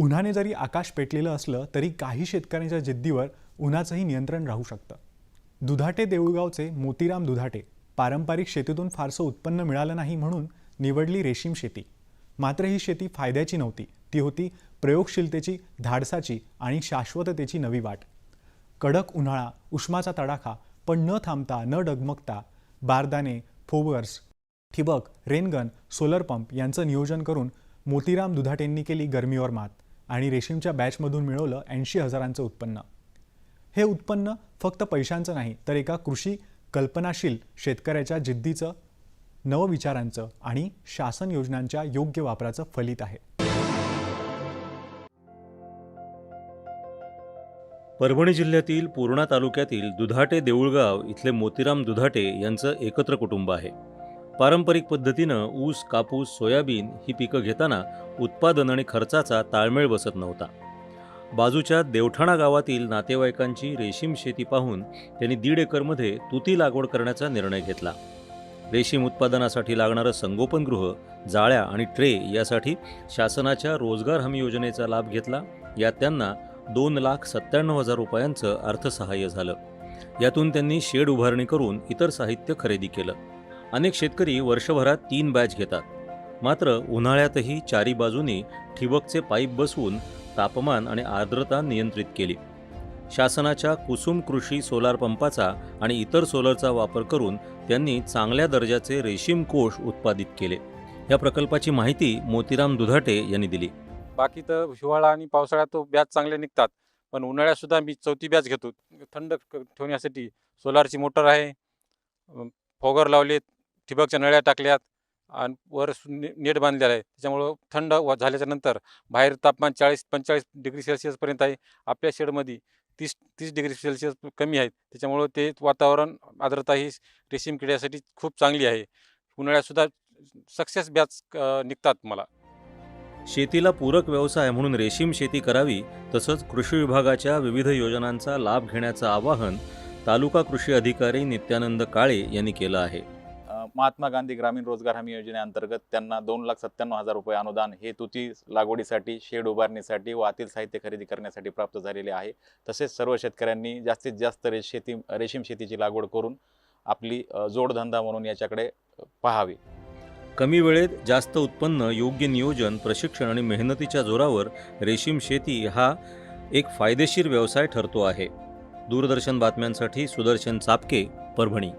उन्हाने जरी आकाश पेटलेलं असलं तरी काही शेतकऱ्यांच्या जिद्दीवर उन्हाचंही नियंत्रण राहू शकतं. दुधाटे देऊळगावचे मोतीराम दुधाटे पारंपरिक शेतीतून फारसं उत्पन्न मिळालं नाही म्हणून निवडली रेशीम शेती. मात्र ही शेती फायद्याची नव्हती. ती होती प्रयोगशीलतेची धाडसाची आणि शाश्वततेची नवी वाट. कडक उन्हाळा उष्माचा तडाखा पण न थांबता न डगमगता बारदाने फोवर्स ठिबक रेनगन सोलर पंप यांचं नियोजन करून मोतीराम दुधाटेंनी केली गरमीवर मात. आणि रेशीमच्या बॅचमधून मिळवलं ऐंशी हजारांचं उत्पन्न. हे उत्पन्न फक्त पैशांचं नाही तर एका कृषी कल्पनाशील शेतकऱ्याच्या जिद्दीचं नवविचारांचं आणि शासन योजनांच्या योग्य वापराचं फलित आहे. परभणी जिल्ह्यातील पूर्णा तालुक्यातील दुधाटे देऊळगाव इथले मोतीराम दुधाटे यांचं एकत्र कुटुंब आहे. पारंपरिक पद्धतीनं ऊस कापूस सोयाबीन ही पिकं घेताना उत्पादन आणि खर्चाचा ताळमेळ बसत नव्हता. बाजूच्या देवठाणा गावातील नातेवाईकांची रेशीम शेती पाहून त्यांनी दीड एकरमध्ये तुती लागवड करण्याचा निर्णय घेतला. रेशीम उत्पादनासाठी लागणारं संगोपनगृह जाळ्या आणि ट्रे यासाठी शासनाच्या रोजगार हमी योजनेचा लाभ घेतला. यात त्यांना दोन लाख सत्त्याण्णव हजार रुपयांचं अर्थसहाय्य झालं. यातून त्यांनी शेड उभारणी करून इतर साहित्य खरेदी केलं. अनेक शेतकरी वर्षभरात तीन बॅच घेतात. मात्र उन्हाळ्यातही चारी बाजूने ठिबकचे पाईप बसवून तापमान आणि आर्द्रता नियंत्रित केली. शासनाच्या कुसुम कृषी सोलार पंपाचा आणि इतर सोलरचा वापर करून त्यांनी चांगल्या दर्जाचे रेशीम कोष उत्पादित केले. या प्रकल्पाची माहिती मोतीराम दुधाटे यांनी दिली. बाकी तर हिवाळा आणि पावसाळ्यात तो बॅच चांगले निघतात. पण उन्हाळ्यात सुद्धा मी चौथी बॅच घेतो. थंड ठेवण्यासाठी सोलारची मोटर आहे. फोगर लावलेत. ठिबकच्या नळ्या टाकल्यात आणि वर सु- नेट बांधलेला आहे. त्याच्यामुळं थंड व झाल्याच्यानंतर बाहेर तापमान चाळीस पंचेचाळीस डिग्री सेल्सिअसपर्यंत आहे. आपल्या शेडमध्ये तीस तीस डिग्री सेल्सिअस कमी आहेत. त्याच्यामुळं ते वातावरण आर्द्रता ही रेशीम किड्यासाठी खूप चांगली आहे. उन्हाळ्यातसुद्धा सक्सेस बॅच निघतात मला. शेतीला पूरक व्यवसाय म्हणून रेशीम शेती करावी तसंच कृषी विभागाच्या विविध योजनांचा लाभ घेण्याचं आवाहन तालुका कृषी अधिकारी नित्यानंद काळे यांनी केलं आहे. महात्मा गांधी ग्रामीण रोजगार हमी योजनेअंतर्गत त्यांना दोन लाख सत्त्याण्णव हजार रुपये अनुदान हे तुती लागवडीसाठी शेड उभारणीसाठी व आतील साहित्य खरेदी करण्यासाठी प्राप्त झालेले आहे. तसेच सर्व शेतकऱ्यांनी जास्तीत जास्त रे शेती रेशीम शेतीची लागवड करून आपली जोडधंदा म्हणून याच्याकडे पाहावी. कमी वेळेत जास्त उत्पन्न योग्य नियोजन प्रशिक्षण आणि मेहनतीच्या जोरावर रेशीम शेती हा एक फायदेशीर व्यवसाय ठरतो आहे. दूरदर्शन बातम्यांसाठी सुदर्शन चापके परभणी.